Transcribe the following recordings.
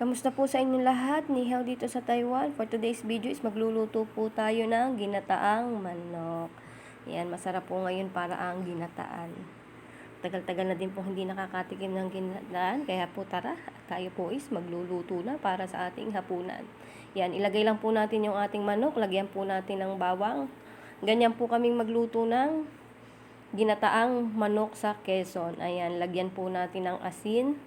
Kamusta po sa inyo lahat? Ni Hao dito sa Taiwan. For today's video is magluluto po tayo ng ginataang manok. Yan, masarap po ngayon para ang ginataan. Tagal-tagal na din po hindi nakakatikim ng ginataan. Kaya po tara, tayo po is magluluto na para sa ating hapunan. Yan, ilagay lang po natin yung ating manok. Lagyan po natin ng bawang. Ganyan po kaming magluto ng ginataang manok sa Quezon. Ayan, lagyan po natin ng asin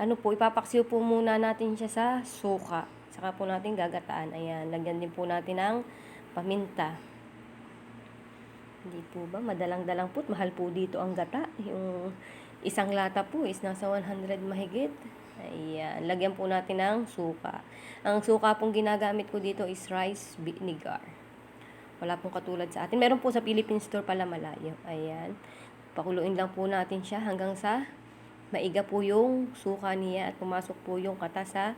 ano po, ipapaksiw po muna natin siya sa suka. Saka po natin gagataan. Ayan, lagyan din po natin ng paminta. Hindi po ba? Madalang-dalang po. Mahal po dito ang gata. Yung isang lata po is nasa 100 mahigit. Ayan, lagyan po natin ng suka. Ang suka pong ginagamit ko dito is rice vinegar. Wala pong katulad sa atin. Meron po sa Philippine store pala malayo. Ayan. Pakuluin lang po natin siya hanggang sa maiga po yung suka niya at pumasok po yung kata sa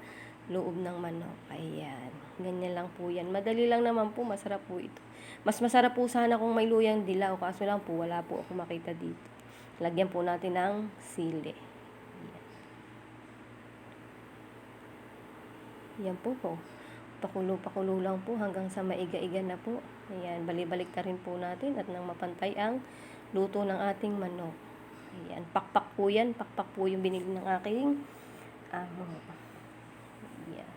loob ng manok. Ayan. Ganyan lang po yan. Madali lang naman po. Masarap po ito. Mas masarap po sana kung may luyang dilaw. Kaso lang po, wala po ako makita dito. Lagyan po natin ng sili. Ayan. Yan po po. Pakulo-pakulo lang po hanggang sa maiga-iga na po. Ayan. Balibalik na rin po natin at nang mapantay ang luto ng ating manok. Ayan, pakpak po yan. Pakpak po yung binili ng aking amo. Ayan.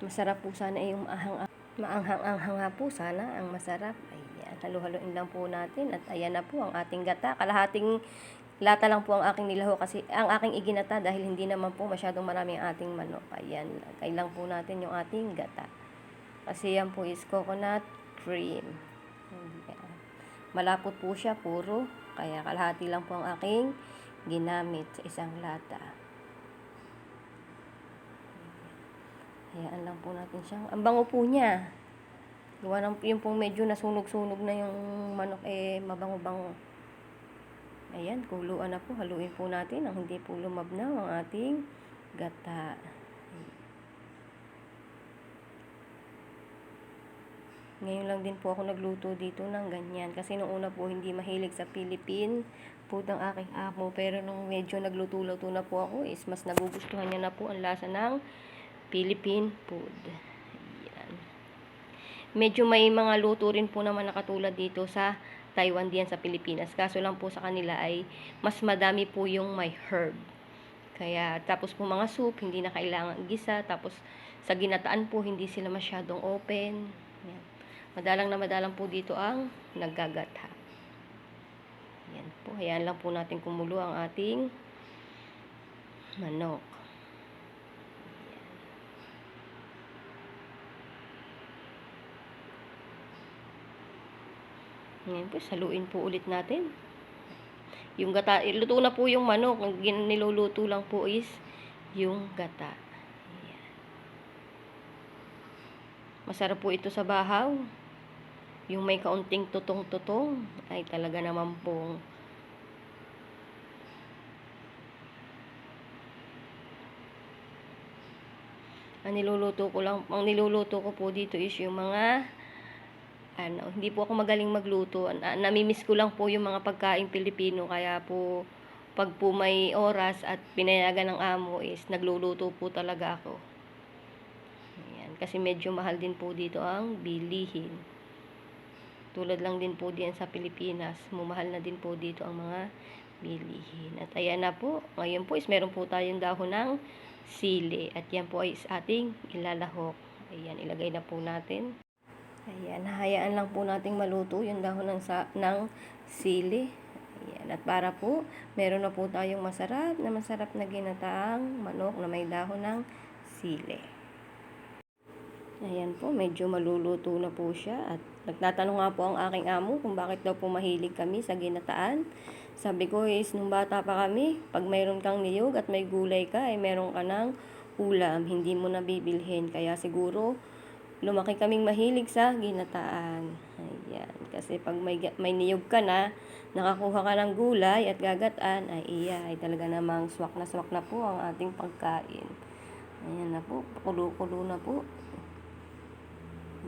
Masarap po sana yung maanghang maanghang-anghang nga po sana ang masarap. Ayan, halu-haluin lang po natin at ayan na po ang ating gata. Kalahating lata lang po ang aking nilaho kasi ang aking iginata dahil hindi naman po masyadong marami ang ating manok. Ayan, lagay lang po natin yung ating gata. Kasi yan po is coconut cream. Ayan. Malapot po siya, puro. Kaya kalahati lang po ang aking ginamit sa isang lata. Hayaan lang po natin siyang... Ang bango po niya. Gawa ng, yung pong medyo nasunog-sunog na yung manok, eh, mabango-bango. Ayan, kuluan na po. Haluin po natin ang hindi po lumabnaw ang ating gata. Ngayon lang din po ako nagluto dito ng ganyan. Kasi nung una po hindi mahilig sa Philippine food ang aking amo. Pero nung medyo nagluto-luto na po ako is mas nagugustuhan niya na po ang lasa ng Philippine food. Ayan. Medyo may mga luto rin po naman nakatulad dito sa Taiwan diyan sa Pilipinas. Kaso lang po sa kanila ay mas madami po yung may herb. Kaya tapos po mga soup, hindi na kailangan gisa. Tapos sa ginataan po, hindi sila masyadong open. Madalang na madalang po dito ang naggagatha. Yan po. Hayaan lang po natin kumulo ang ating manok. Ngayon po, saluin po ulit natin. Yung gata, luto na po yung manok. Ang niluluto lang po is yung gata. Ayan. Masarap po ito sa bahaw. Yung may kaunting tutong-tutong ay talaga naman pong ang niluluto ko lang, ang niluluto ko po dito is yung mga ano, hindi po ako magaling magluto. Na, namimiss ko lang po yung mga pagkain Pilipino kaya po pag po may oras at pinayagan ng amo is nagluluto po talaga ako. Ayan, kasi medyo mahal din po dito ang bilihin. Tulad lang din po diyan sa Pilipinas, mumahal na din po dito ang mga bilihin. At ayan na po, ngayon po is meron po tayong dahon ng sili. At yan po ay is ating ilalahok. Ayan, ilagay na po natin. Ayan, hayaan lang po nating maluto yung dahon ng, sa, ng sili. Ayan, at para po, meron na po tayong masarap na masarap na ginataang manok na may dahon ng sili. Ayan po, medyo maluluto na po siya at nagtatanong nga po ang aking amo kung bakit daw po mahilig kami sa ginataan. Sabi ko is, nung bata pa kami, pag mayroon kang niyog at may gulay ka, ay meron ka ng ulam, hindi mo na bibilhin. Kaya siguro, lumaki kaming mahilig sa ginataan. Ayan. Kasi pag may, may niyog ka na, nakakuha ka ng gulay at gagataan, ay iya, ay talaga namang swak na swak na po ang ating pagkain. Ayan na po, kulo-kulo na po.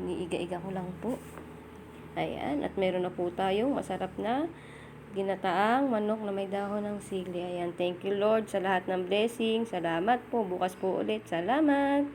Iniiga-iga ko lang po. Ayan, at meron na po tayong masarap na ginataang manok na may dahon ng sili. Ayan, thank you Lord sa lahat ng blessing. Salamat po. Bukas po ulit. Salamat.